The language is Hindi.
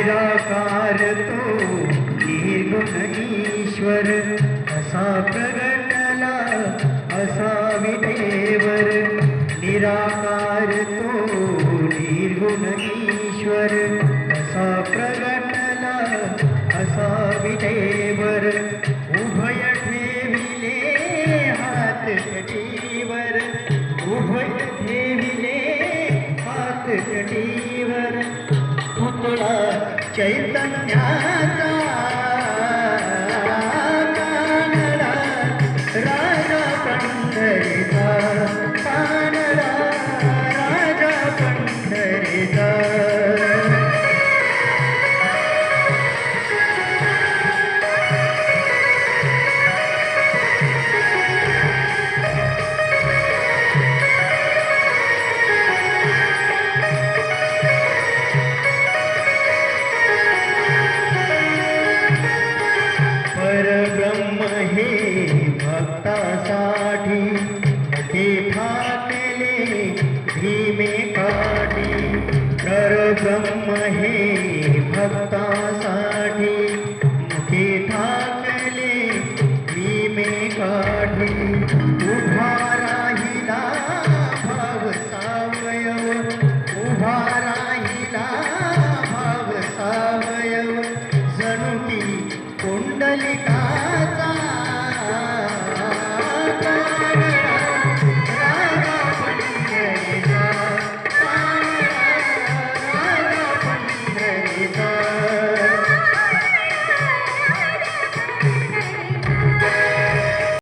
निराकार तो निर्गुण ईश्वर असा प्रगटला, असा विदेवर। निराकार तो निर्गुण ईश्वर असा प्रगटला, असा विदेवर। उभय ठेविले हात कटीवर, उभय ठेविले हात चैतन्याचा कानडा राजा पंढरीचा कानडा राजा पंढरीचा भक्तासाठी ते धीमे पाटी। कर ब्रह्म हे भक्ता